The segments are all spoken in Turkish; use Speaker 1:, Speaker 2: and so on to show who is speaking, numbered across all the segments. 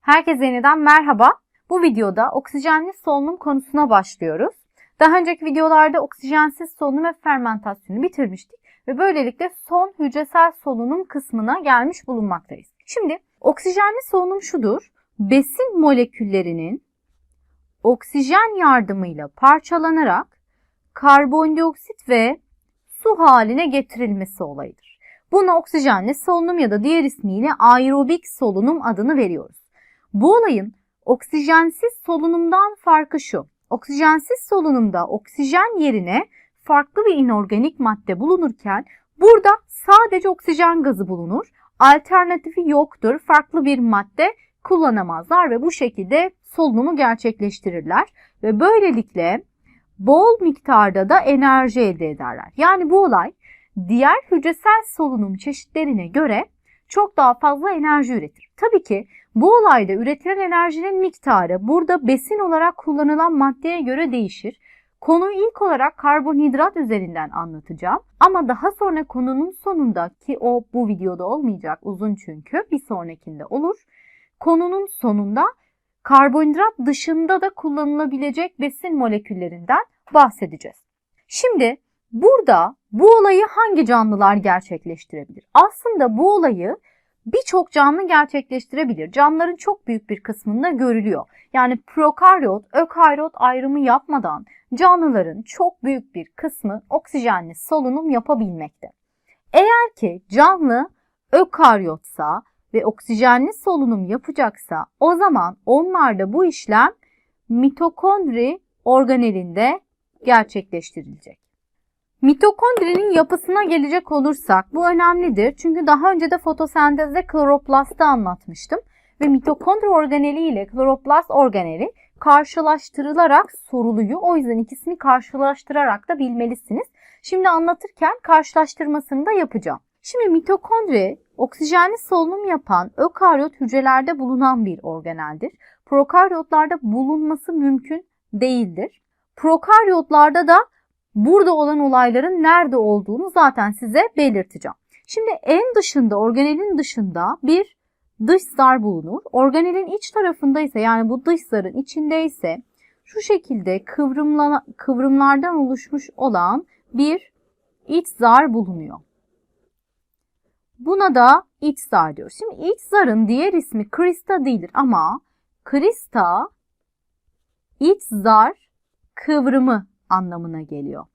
Speaker 1: Herkese yeniden merhaba. Bu videoda oksijenli solunum konusuna başlıyoruz. Daha önceki videolarda oksijensiz solunum ve fermentasyonu bitirmiştik ve böylelikle son hücresel solunum kısmına gelmiş bulunmaktayız. Şimdi oksijenli solunum şudur. Besin moleküllerinin oksijen yardımıyla parçalanarak karbondioksit ve su haline getirilmesi olayıdır. Buna oksijenli solunum ya da diğer ismiyle aerobik solunum adını veriyoruz. Bu olayın oksijensiz solunumdan farkı şu. Oksijensiz solunumda oksijen yerine farklı bir inorganik madde bulunurken burada sadece oksijen gazı bulunur. Alternatifi yoktur. Farklı bir madde kullanamazlar ve bu şekilde solunumu gerçekleştirirler ve böylelikle bol miktarda da enerji elde ederler. Yani bu olay diğer hücresel solunum çeşitlerine göre çok daha fazla enerji üretir. Tabii ki bu olayda üretilen enerjinin miktarı burada besin olarak kullanılan maddeye göre değişir. Konuyu ilk olarak karbonhidrat üzerinden anlatacağım. Ama daha sonra konunun sonunda ki o bu videoda olmayacak uzun çünkü bir sonrakinde olur. Konunun sonunda karbonhidrat dışında da kullanılabilecek besin moleküllerinden bahsedeceğiz. Şimdi burada bu olayı hangi canlılar gerçekleştirebilir? Aslında bu olayı birçok canlı gerçekleştirebilir. Canlıların çok büyük bir kısmında görülüyor. Yani prokaryot, ökaryot ayrımı yapmadan canlıların çok büyük bir kısmı oksijenli solunum yapabilmekte. Eğer ki canlı ökaryotsa ve oksijenli solunum yapacaksa o zaman onlarda bu işlem mitokondri organelinde gerçekleştirilecek. Mitokondrinin yapısına gelecek olursak bu önemlidir. Çünkü daha önce de fotosentezde kloroplastı anlatmıştım. Ve mitokondri organeli ile kloroplast organeli karşılaştırılarak soruluyor. O yüzden ikisini karşılaştırarak da bilmelisiniz. Şimdi anlatırken karşılaştırmasını da yapacağım. Şimdi mitokondri oksijenli solunum yapan ökaryot hücrelerde bulunan bir organeldir. Prokaryotlarda bulunması mümkün değildir. Prokaryotlarda da burada olan olayların nerede olduğunu zaten size belirteceğim. Şimdi en dışında, organelin dışında bir dış zar bulunur. Organelin iç tarafında ise yani bu dış zarın içinde ise şu şekilde kıvrımla, kıvrımlardan oluşmuş olan bir iç zar bulunuyor. Buna da iç zar diyoruz. Şimdi iç zarın diğer ismi krista değildir ama krista iç zar kıvrımı anlamına geliyor.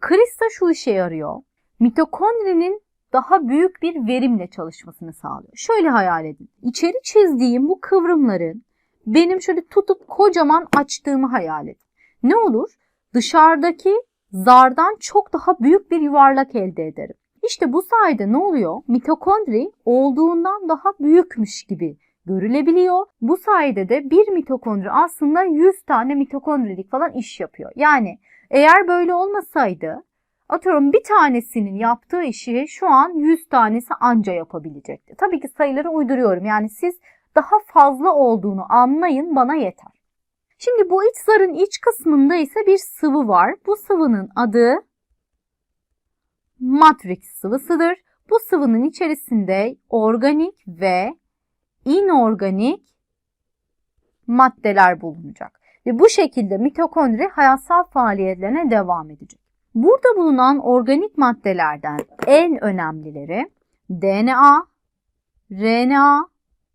Speaker 1: Krista şu işe yarıyor. Mitokondrinin daha büyük bir verimle çalışmasını sağlıyor. Şöyle hayal edin. İçeri çizdiğim bu kıvrımların benim şöyle tutup kocaman açtığımı hayal edin. Ne olur? Dışarıdaki zardan çok daha büyük bir yuvarlak elde ederim. İşte bu sayede ne oluyor? Mitokondri olduğundan daha büyükmüş gibi görülebiliyor. Bu sayede de bir mitokondri aslında 100 tane mitokondrilik falan iş yapıyor. Yani eğer böyle olmasaydı atıyorum bir tanesinin yaptığı işi şu an 100 tanesi anca yapabilecekti. Tabii ki sayıları uyduruyorum. Yani siz daha fazla olduğunu anlayın bana yeter. Şimdi bu iç zarın iç kısmında ise bir sıvı var. Bu sıvının adı matrix sıvısıdır. Bu sıvının içerisinde organik ve inorganik maddeler bulunacak. Ve bu şekilde mitokondri hayatsal faaliyetlerine devam edecek. Burada bulunan organik maddelerden en önemlileri DNA, RNA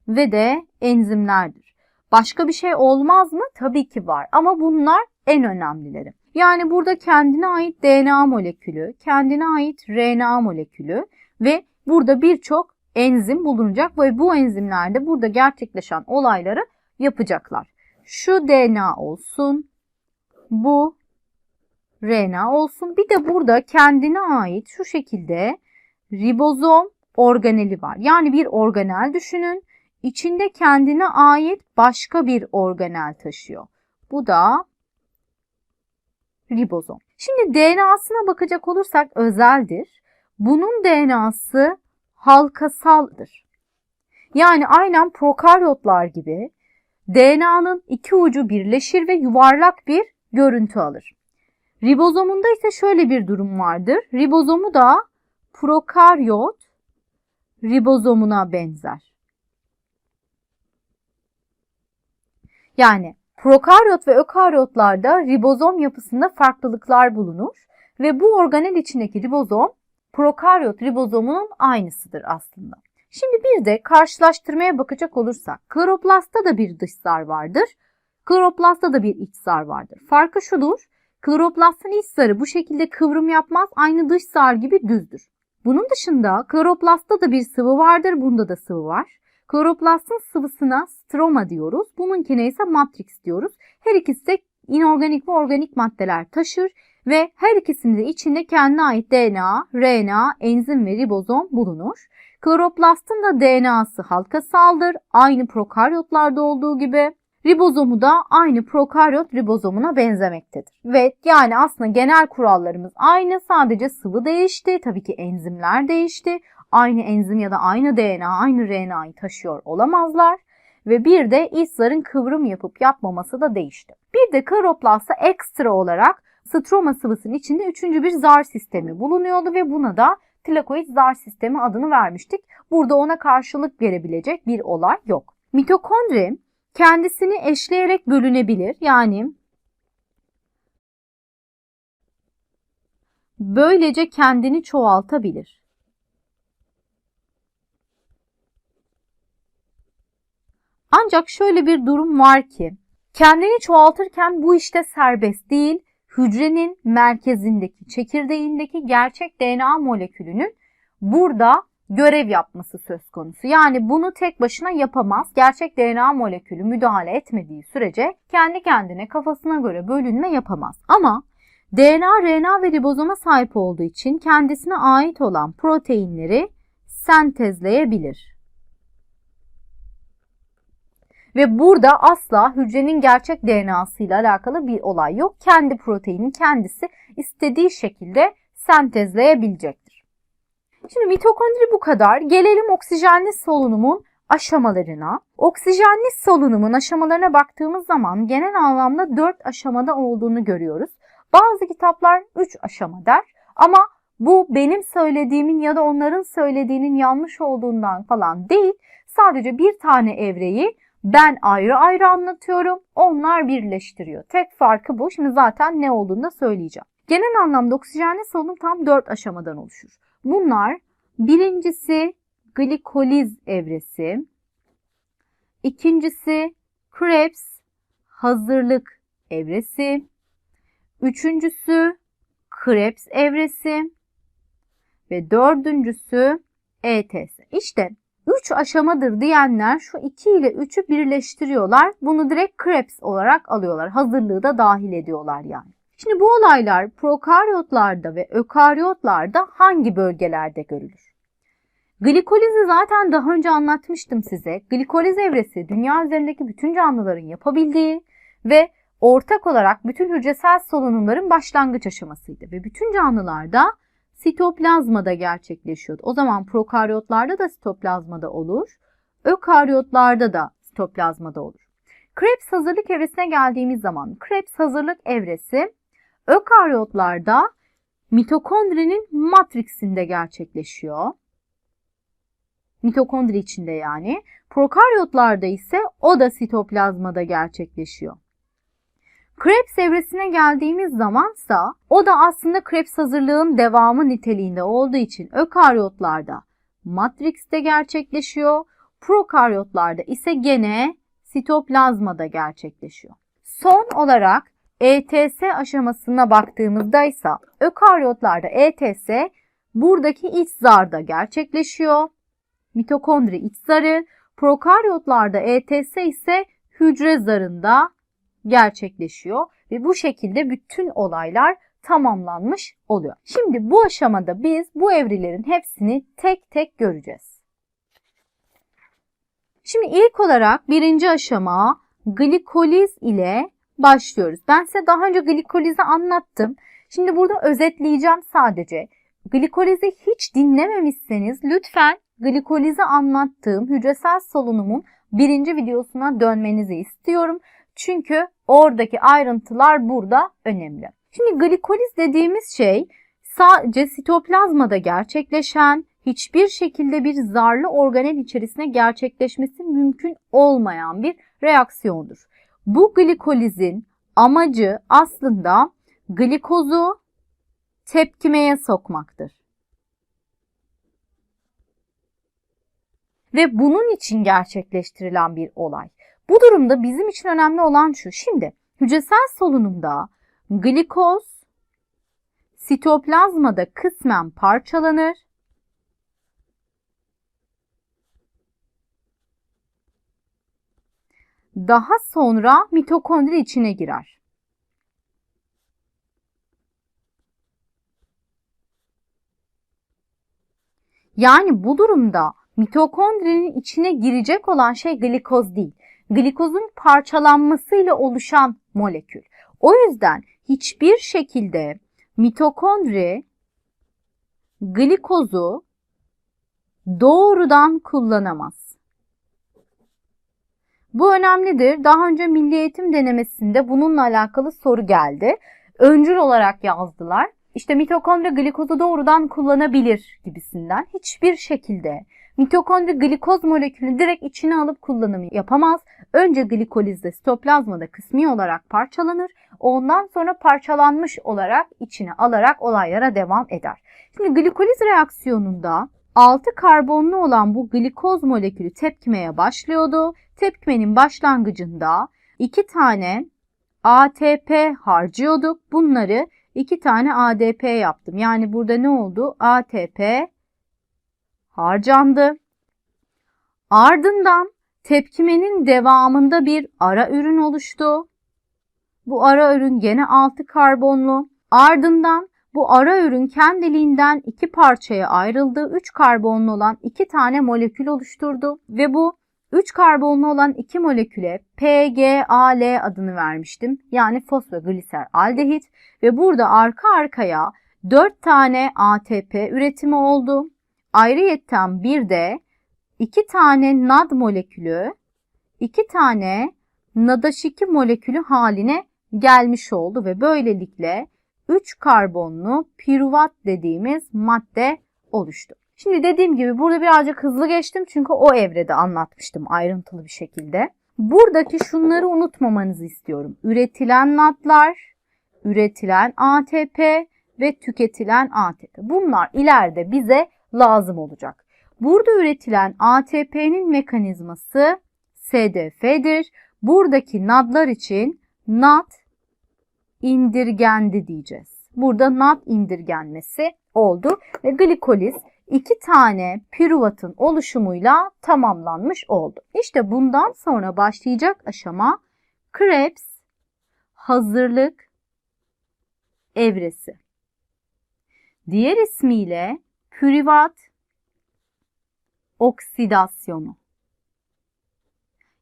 Speaker 1: ve de enzimlerdir. Başka bir şey olmaz mı? Tabii ki var ama bunlar en önemlileri. Yani burada kendine ait DNA molekülü, kendine ait RNA molekülü ve burada birçok enzim bulunacak ve bu enzimlerde burada gerçekleşen olayları yapacaklar. Şu DNA olsun, bu RNA olsun. Bir de burada kendine ait şu şekilde ribozom organeli var. Yani bir organel düşünün. İçinde kendine ait başka bir organel taşıyor. Bu da ribozom. Şimdi DNA'sına bakacak olursak özeldir. Bunun DNA'sı halkasaldır. Yani aynen prokaryotlar gibi DNA'nın iki ucu birleşir ve yuvarlak bir görüntü alır. Ribozomunda ise şöyle bir durum vardır. Ribozomu da prokaryot ribozomuna benzer. Yani prokaryot ve ökaryotlarda ribozom yapısında farklılıklar bulunur ve bu organel içindeki ribozom prokaryot ribozomunun aynısıdır aslında. Şimdi bir de karşılaştırmaya bakacak olursak kloroplastta da bir dış zar vardır. Kloroplastta da bir iç zar vardır. Farkı şudur. Kloroplastın iç zarı bu şekilde kıvrım yapmaz. Aynı dış zar gibi düzdür. Bunun dışında kloroplastta da bir sıvı vardır. Bunda da sıvı var. Kloroplastın sıvısına stroma diyoruz. Bununkine ise matrix diyoruz. Her ikisi de inorganik ve organik maddeler taşır ve her ikisinin de içinde kendine ait DNA, RNA, enzim ve ribozom bulunur. Kloroplastın da DNA'sı halkasaldır. Aynı prokaryotlarda olduğu gibi. Ribozomu da aynı prokaryot ribozomuna benzemektedir. Ve yani aslında genel kurallarımız aynı sadece sıvı değişti. Tabii ki enzimler değişti. Aynı enzim ya da aynı DNA, aynı RNA'yı taşıyor olamazlar. Ve bir de iç zarın kıvrım yapıp yapmaması da değişti. Bir de kloroplastta ekstra olarak stroma sıvısının içinde üçüncü bir zar sistemi bulunuyordu ve buna da tilakoid zar sistemi adını vermiştik. Burada ona karşılık verebilecek bir olay yok. Mitokondri kendisini eşleyerek bölünebilir. Yani böylece kendini çoğaltabilir. Ancak şöyle bir durum var ki kendini çoğaltırken bu işte serbest değil, hücrenin merkezindeki, çekirdeğindeki gerçek DNA molekülünün burada görev yapması söz konusu. Yani bunu tek başına yapamaz. Gerçek DNA molekülü müdahale etmediği sürece kendi kendine kafasına göre bölünme yapamaz. Ama DNA, RNA ve ribozoma sahip olduğu için kendisine ait olan proteinleri sentezleyebilir. Ve burada asla hücrenin gerçek DNA'sı ile alakalı bir olay yok. Kendi proteini kendisi istediği şekilde sentezleyebilecektir. Şimdi mitokondri bu kadar. Gelelim oksijenli solunumun aşamalarına. Oksijenli solunumun aşamalarına baktığımız zaman genel anlamda 4 aşamada olduğunu görüyoruz. Bazı kitaplar 3 aşama der ama bu benim söylediğimin ya da onların söylediğinin yanlış olduğundan falan değil. Sadece bir tane evreyi ben ayrı ayrı anlatıyorum, onlar birleştiriyor. Tek farkı bu. Şimdi zaten ne olduğunu da söyleyeceğim. Genel anlamda oksijenli solunum tam 4 aşamadan oluşur. Bunlar birincisi glikoliz evresi, ikincisi Krebs hazırlık evresi, üçüncüsü Krebs evresi ve dördüncüsü ETS. İşte 3 aşamadır diyenler şu 2 ile 3'ü birleştiriyorlar. Bunu direkt Krebs olarak alıyorlar. Hazırlığı da dahil ediyorlar yani. Şimdi bu olaylar prokaryotlarda ve ökaryotlarda hangi bölgelerde görülür? Glikolizi zaten daha önce anlatmıştım size. Glikoliz evresi dünya üzerindeki bütün canlıların yapabildiği ve ortak olarak bütün hücresel solunumların başlangıç aşamasıydı. Ve bütün canlılarda sitoplazmada gerçekleşiyordu. O zaman prokaryotlarda da sitoplazmada olur. Ökaryotlarda da sitoplazmada olur. Krebs hazırlık evresine geldiğimiz zaman Krebs hazırlık evresi ökaryotlarda mitokondrinin matriksinde gerçekleşiyor. Mitokondri içinde yani. Prokaryotlarda ise o da sitoplazmada gerçekleşiyor. Krebs evresine geldiğimiz zamansa o da aslında Krebs hazırlığın devamı niteliğinde olduğu için ökaryotlarda matrixte gerçekleşiyor. Prokaryotlarda ise gene sitoplazmada gerçekleşiyor. Son olarak ETS aşamasına baktığımızda ise ökaryotlarda ETS buradaki iç zarda gerçekleşiyor. Mitokondri iç zarı, prokaryotlarda ETS ise hücre zarında gerçekleşiyor ve bu şekilde bütün olaylar tamamlanmış oluyor. Şimdi bu aşamada biz bu evrilerin hepsini tek tek göreceğiz. Şimdi ilk olarak birinci aşama glikoliz ile başlıyoruz. Ben size daha önce glikolizi anlattım. Şimdi burada özetleyeceğim sadece. Glikolizi hiç dinlememişseniz lütfen glikolizi anlattığım hücresel solunumun birinci videosuna dönmenizi istiyorum. Çünkü oradaki ayrıntılar burada önemli. Şimdi glikoliz dediğimiz şey sadece sitoplazmada gerçekleşen, hiçbir şekilde bir zarlı organel içerisine gerçekleşmesi mümkün olmayan bir reaksiyondur. Bu glikolizin amacı aslında glikozu tepkimeye sokmaktır. Ve bunun için gerçekleştirilen bir olay. Bu durumda bizim için önemli olan şu. Şimdi hücresel solunumda glikoz sitoplazmada kısmen parçalanır. Daha sonra mitokondri içine girer. Yani bu durumda mitokondrinin içine girecek olan şey glikoz değil. Glikozun parçalanmasıyla oluşan molekül. O yüzden hiçbir şekilde mitokondri glikozu doğrudan kullanamaz. Bu önemlidir. Daha önce milli eğitim denemesinde bununla alakalı soru geldi. Öncül olarak yazdılar. İşte mitokondri glikozu doğrudan kullanabilir gibisinden. Hiçbir şekilde mitokondri glikoz molekülünü direkt içine alıp kullanımı yapamaz. Önce glikolizde sitoplazmada kısmi olarak parçalanır. Ondan sonra parçalanmış olarak içine alarak olaylara devam eder. Şimdi glikoliz reaksiyonunda 6 karbonlu olan bu glikoz molekülü tepkimeye başlıyordu. Tepkimenin başlangıcında 2 tane ATP harcıyorduk. Bunları 2 tane ADP yaptım. Yani burada ne oldu? ATP harcandı. Ardından tepkimenin devamında bir ara ürün oluştu. Bu ara ürün gene 6 karbonlu. Ardından bu ara ürün kendiliğinden iki parçaya ayrıldı. 3 karbonlu olan 2 tane molekül oluşturdu ve bu 3 karbonlu olan 2 moleküle PGAL adını vermiştim. Yani fosfogliser aldehit ve burada arka arkaya 4 tane ATP üretimi oldu. Ayrıyetten bir de 2 tane NAD molekülü 2 tane NADH2 molekülü haline gelmiş oldu ve böylelikle 3 karbonlu piruvat dediğimiz madde oluştu. Şimdi dediğim gibi burada birazcık hızlı geçtim çünkü o evrede anlatmıştım ayrıntılı bir şekilde. Buradaki şunları unutmamanızı istiyorum. Üretilen NAD'lar, üretilen ATP ve tüketilen ATP. Bunlar ileride bize lazım olacak. Burada üretilen ATP'nin mekanizması SDF'dir. Buradaki NAD'lar için NAD indirgendi diyeceğiz. Burada NAD indirgenmesi oldu ve glikoliz iki tane piruvatın oluşumuyla tamamlanmış oldu. İşte bundan sonra başlayacak aşama Krebs hazırlık evresi. Diğer ismiyle pürivat oksidasyonu.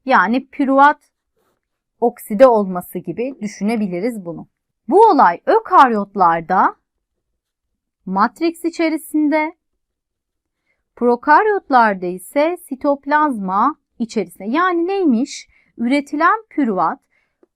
Speaker 1: Yani pürivat okside olması gibi düşünebiliriz bunu. Bu olay ökaryotlarda matrix içerisinde, prokaryotlarda ise sitoplazma içerisinde. Yani neymiş? Üretilen pürüvat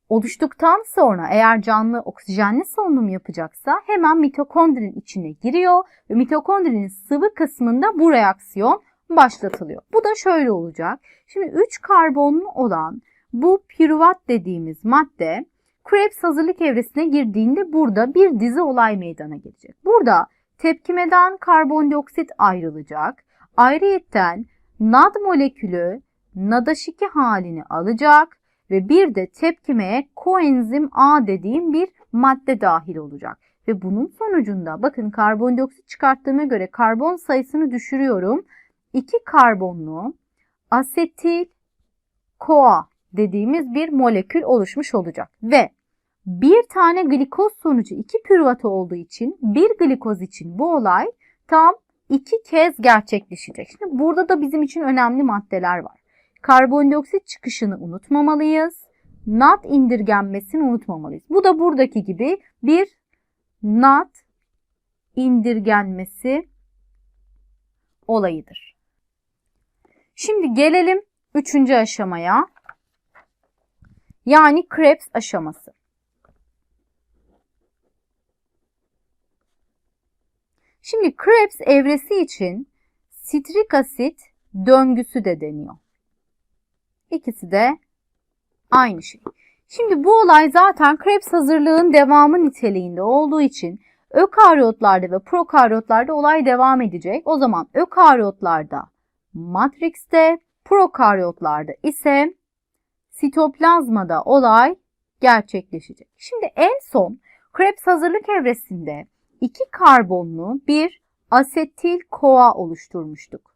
Speaker 1: oluştuktan sonra eğer canlı oksijenli solunum yapacaksa hemen mitokondrinin içine giriyor ve mitokondrinin sıvı kısmında bu reaksiyon başlatılıyor. Bu da şöyle olacak. Şimdi 3 karbonlu olan bu pürüvat dediğimiz madde Krebs hazırlık evresine girdiğinde burada bir dizi olay meydana gelecek. Burada tepkimeden karbondioksit ayrılacak. Ayrıyetten NAD molekülü NADH2 halini alacak ve bir de tepkimeye koenzim A dediğim bir madde dahil olacak. Ve bunun sonucunda bakın karbondioksit çıkarttığıma göre karbon sayısını düşürüyorum. 2 karbonlu asetil koa dediğimiz bir molekül oluşmuş olacak. Ve bir tane glikoz sonucu iki pürüvatı olduğu için bir glikoz için bu olay tam iki kez gerçekleşecek. Şimdi burada da bizim için önemli maddeler var. Karbondioksit çıkışını unutmamalıyız. NAD indirgenmesini unutmamalıyız. Bu da buradaki gibi bir NAD indirgenmesi olayıdır. Şimdi gelelim üçüncü aşamaya. Yani Krebs aşaması. Şimdi Krebs evresi için sitrik asit döngüsü de deniyor. İkisi de aynı şey. Şimdi bu olay zaten Krebs hazırlığın devamı niteliğinde olduğu için ökaryotlarda ve prokaryotlarda olay devam edecek. O zaman ökaryotlarda matrikste, prokaryotlarda ise sitoplazmada olay gerçekleşecek. Şimdi en son Krebs hazırlık evresinde iki karbonlu bir asetil koa oluşturmuştuk.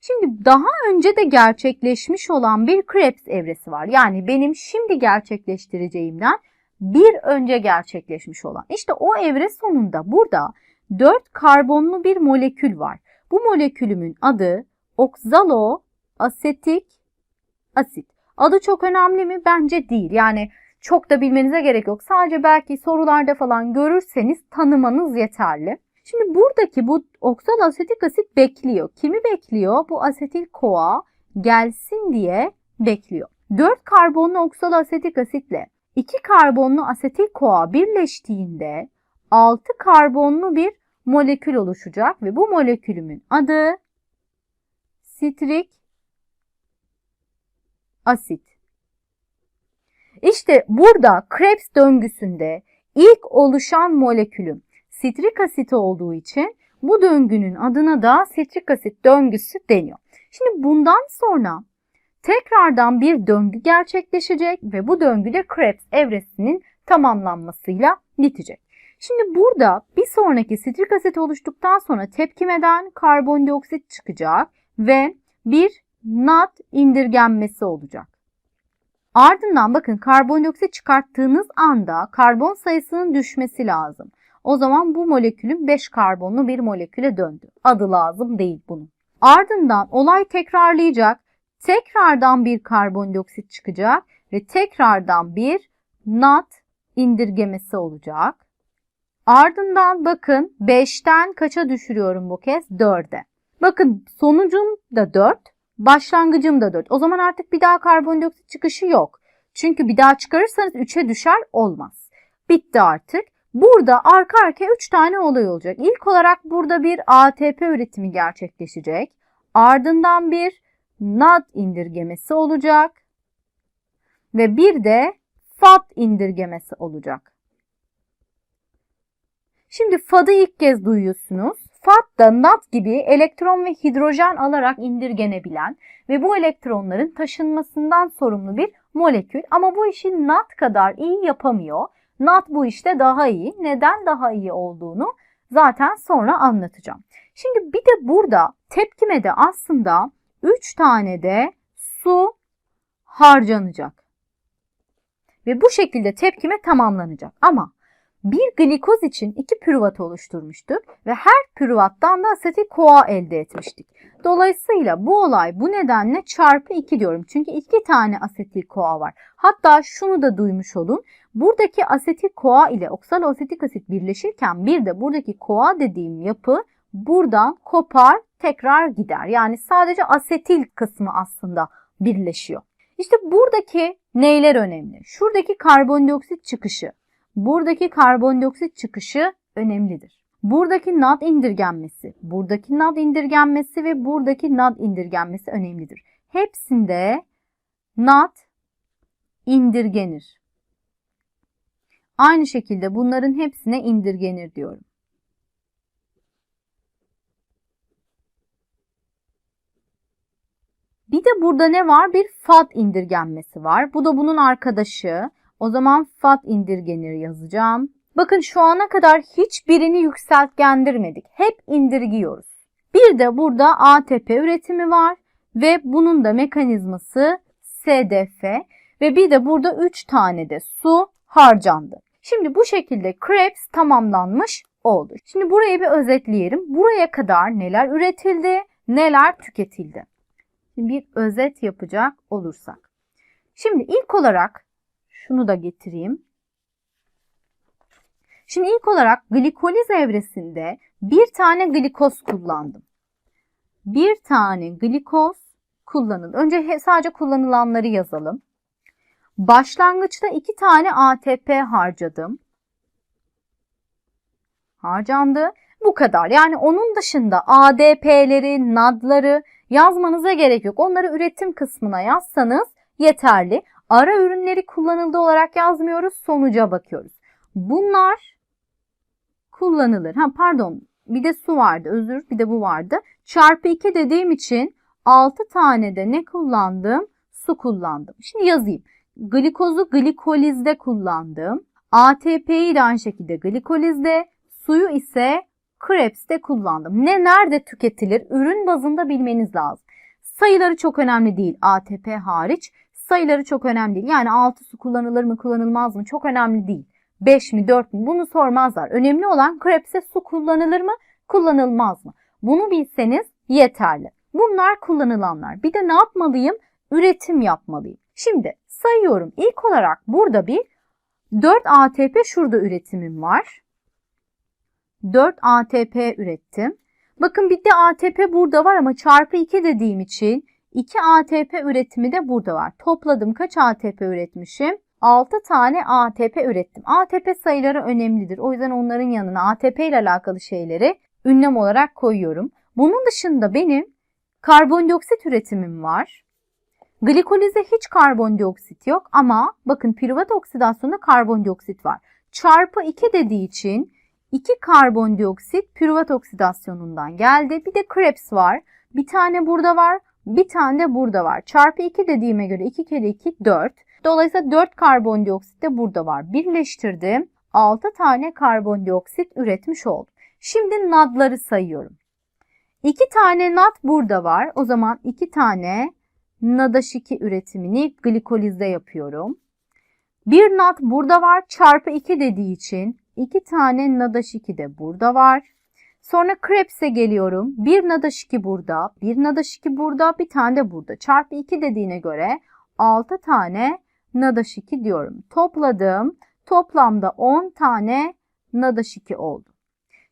Speaker 1: Şimdi daha önce de gerçekleşmiş olan bir Krebs evresi var. Yani benim şimdi gerçekleştireceğimden bir önce gerçekleşmiş olan. İşte o evre sonunda burada 4 karbonlu bir molekül var. Bu molekülümün adı oksalo asetik asit. Adı çok önemli mi? Bence değil. Yani çok da bilmenize gerek yok. Sadece belki sorularda falan görürseniz tanımanız yeterli. Şimdi buradaki bu oksal asetik asit bekliyor. Kimi bekliyor? Bu asetil koa gelsin diye bekliyor. 4 karbonlu oksal asetik asitle 2 karbonlu asetil koa birleştiğinde 6 karbonlu bir molekül oluşacak ve bu molekülümün adı sitrik asit. İşte burada Krebs döngüsünde ilk oluşan molekülüm sitrik asit olduğu için bu döngünün adına da sitrik asit döngüsü deniyor. Şimdi bundan sonra tekrardan bir döngü gerçekleşecek ve bu döngü de Krebs evresinin tamamlanmasıyla bitecek. Şimdi burada bir sonraki sitrik asit oluştuktan sonra tepkimeden karbondioksit çıkacak ve bir NAD indirgenmesi olacak. Ardından bakın karbondioksit çıkarttığınız anda karbon sayısının düşmesi lazım. O zaman bu molekülün 5 karbonlu bir moleküle döndü. Adı lazım değil bunun. Ardından olay tekrarlayacak. Tekrardan bir karbondioksit çıkacak ve tekrardan bir NAD indirgemesi olacak. Ardından bakın 5'ten kaça düşürüyorum bu kez? 4'e. Bakın sonucum da 4, başlangıcım da 4. O zaman artık bir daha karbondioksit çıkışı yok. Çünkü bir daha çıkarırsanız 3'e düşer olmaz. Bitti artık. Burada arka arkaya 3 tane olay olacak. İlk olarak burada bir ATP üretimi gerçekleşecek. Ardından bir NAD indirgemesi olacak. Ve bir de FAD indirgemesi olacak. Şimdi FAD'ı ilk kez duyuyorsunuz. FAD da NAD gibi elektron ve hidrojen alarak indirgenebilen ve bu elektronların taşınmasından sorumlu bir molekül. Ama bu işi NAD kadar iyi yapamıyor. NAD bu işte daha iyi. Neden daha iyi olduğunu zaten sonra anlatacağım. Şimdi bir de burada tepkimede aslında 3 tane de su harcanacak. Ve bu şekilde tepkime tamamlanacak. Ama bir glikoz için iki pürüvat oluşturmuştuk ve her pürüvattan da asetil koa elde etmiştik. Dolayısıyla bu olay bu nedenle çarpı 2 diyorum. Çünkü iki tane asetil koa var. Hatta şunu da duymuş olun. Buradaki asetil koa ile oksal asetik asit birleşirken bir de buradaki koa dediğim yapı buradan kopar tekrar gider. Yani sadece asetil kısmı aslında birleşiyor. İşte buradaki neyler önemli? Şuradaki karbondioksit çıkışı, buradaki karbondioksit çıkışı önemlidir. Buradaki NAD indirgenmesi, buradaki NAD indirgenmesi ve buradaki NAD indirgenmesi önemlidir. Hepsinde NAD indirgenir. Aynı şekilde bunların hepsine indirgenir diyorum. Bir de burada ne var? Bir FAD indirgenmesi var. Bu da bunun arkadaşı. O zaman FAD indirgenir yazacağım. Bakın şu ana kadar hiçbirini yükseltgendirmedik. Hep indirgiyoruz. Bir de burada ATP üretimi var ve bunun da mekanizması SDF ve bir de burada 3 tane de su harcandı. Şimdi bu şekilde Krebs tamamlanmış oldu. Şimdi burayı bir özetleyelim. Buraya kadar neler üretildi, neler tüketildi. Şimdi bir özet yapacak olursak. Şimdi ilk olarak şunu da getireyim. Şimdi ilk olarak glikoliz evresinde bir tane glikoz kullandım. Bir tane glikoz kullanıldı. Önce sadece kullanılanları yazalım. Başlangıçta iki tane ATP harcadım. Harcandı. Bu kadar. Yani onun dışında ADP'leri, NAD'ları yazmanıza gerek yok. Onları üretim kısmına yazsanız yeterli. Ara ürünleri kullanıldı olarak yazmıyoruz. Sonuca bakıyoruz. Bunlar kullanılır. Ha pardon bir de su vardı özür bir de bu vardı. Çarpı 2 dediğim için 6 tane de ne kullandım? Su kullandım. Şimdi yazayım. Glikozu glikolizde kullandım. ATP'yi de aynı şekilde glikolizde, suyu ise Krebs'te kullandım. Ne nerede tüketilir? Ürün bazında bilmeniz lazım. Sayıları çok önemli değil ATP hariç. Sayıları çok önemli değil. Yani 6 su kullanılır mı kullanılmaz mı çok önemli değil. 5 mi 4 mü bunu sormazlar. Önemli olan Krebs'e su kullanılır mı kullanılmaz mı? Bunu bilseniz yeterli. Bunlar kullanılanlar. Bir de ne yapmalıyım? Üretim yapmalıyım. Şimdi sayıyorum. İlk olarak burada bir 4 ATP şurada üretimim var. 4 ATP ürettim. Bakın bir de ATP burada var ama çarpı 2 dediğim için 2 ATP üretimi de burada var. Topladım kaç ATP üretmişim? 6 tane ATP ürettim. ATP sayıları önemlidir. O yüzden onların yanına ATP ile alakalı şeyleri ünlem olarak koyuyorum. Bunun dışında benim karbondioksit üretimim var. Glikolize hiç karbondioksit yok ama bakın piruvat oksidasyonda karbondioksit var. Çarpı 2 dediği için 2 karbondioksit piruvat oksidasyonundan geldi. Bir de Krebs var. Bir tane burada var, bir tane de burada var. Çarpı 2 dediğime göre 2 kere 2 4. Dolayısıyla 4 karbondioksit de burada var. Birleştirdim. 6 tane karbondioksit üretmiş oldum. Şimdi nadları sayıyorum. 2 tane nad burada var. O zaman 2 tane NADH2 üretimini glikolizde yapıyorum. Bir nad burada var. Çarpı 2 dediği için 2 tane NADH2 de burada var. Sonra Krebs'e geliyorum. Bir NADH2 burada, bir NADH2 burada, bir tane de burada. Çarpı 2 dediğine göre 6 tane NADH2 diyorum. Topladım. Toplamda 10 tane NADH2 oldu.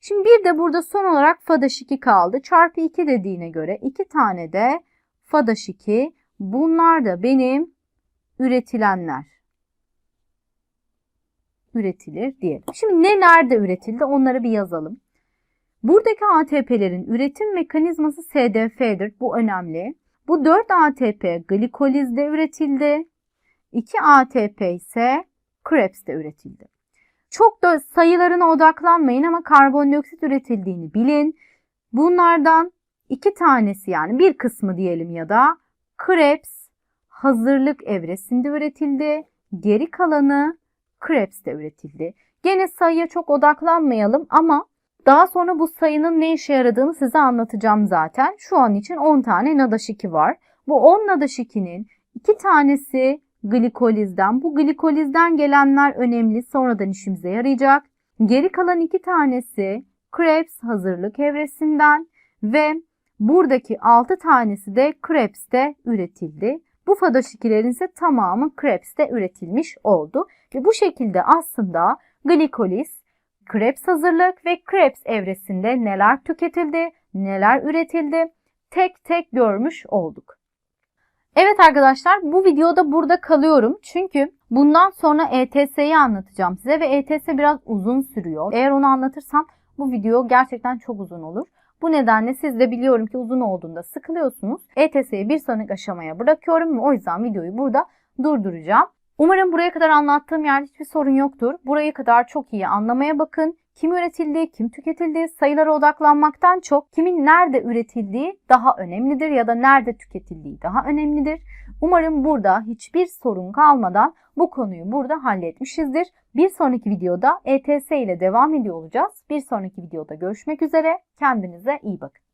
Speaker 1: Şimdi bir de burada son olarak FADH2 kaldı. Çarpı 2 dediğine göre 2 tane de FADH2. Bunlar da benim üretilenler. Üretilir diyelim. Şimdi ne nerede üretildi onları bir yazalım. Buradaki ATP'lerin üretim mekanizması SDF'dir. Bu önemli. Bu 4 ATP glikolizde üretildi. 2 ATP ise Krebs'te üretildi. Çok da sayılarına odaklanmayın ama karbondioksit üretildiğini bilin. Bunlardan iki tanesi yani bir kısmı diyelim ya da Krebs hazırlık evresinde üretildi. Geri kalanı Krebs'te üretildi. Gene sayıya çok odaklanmayalım ama daha sonra bu sayının ne işe yaradığını size anlatacağım zaten. Şu an için 10 tane NADH2 var. Bu 10 NADH2'nin 2 tanesi glikolizden. Bu glikolizden gelenler önemli. Sonradan işimize yarayacak. Geri kalan 2 tanesi Krebs hazırlık evresinden ve buradaki 6 tanesi de Krebs'te üretildi. Bu FADH2'lerin ise tamamı Krebs'te üretilmiş oldu. Ve bu şekilde aslında glikoliz, Krebs hazırlık ve Krebs evresinde neler tüketildi, neler üretildi tek tek görmüş olduk. Evet arkadaşlar bu videoda burada kalıyorum. Çünkü bundan sonra ETS'yi anlatacağım size ve ETS biraz uzun sürüyor. Eğer onu anlatırsam bu video gerçekten çok uzun olur. Bu nedenle siz de biliyorum ki uzun olduğunda sıkılıyorsunuz. ETS'yi bir sonraki aşamaya bırakıyorum ve o yüzden videoyu burada durduracağım. Umarım buraya kadar anlattığım yerde hiçbir sorun yoktur. Buraya kadar çok iyi anlamaya bakın. Kim üretildi, kim tüketildi, sayılara odaklanmaktan çok kimin nerede üretildiği daha önemlidir ya da nerede tüketildiği daha önemlidir. Umarım burada hiçbir sorun kalmadan bu konuyu burada halletmişizdir. Bir sonraki videoda ETS ile devam ediyor olacağız. Bir sonraki videoda görüşmek üzere. Kendinize iyi bakın.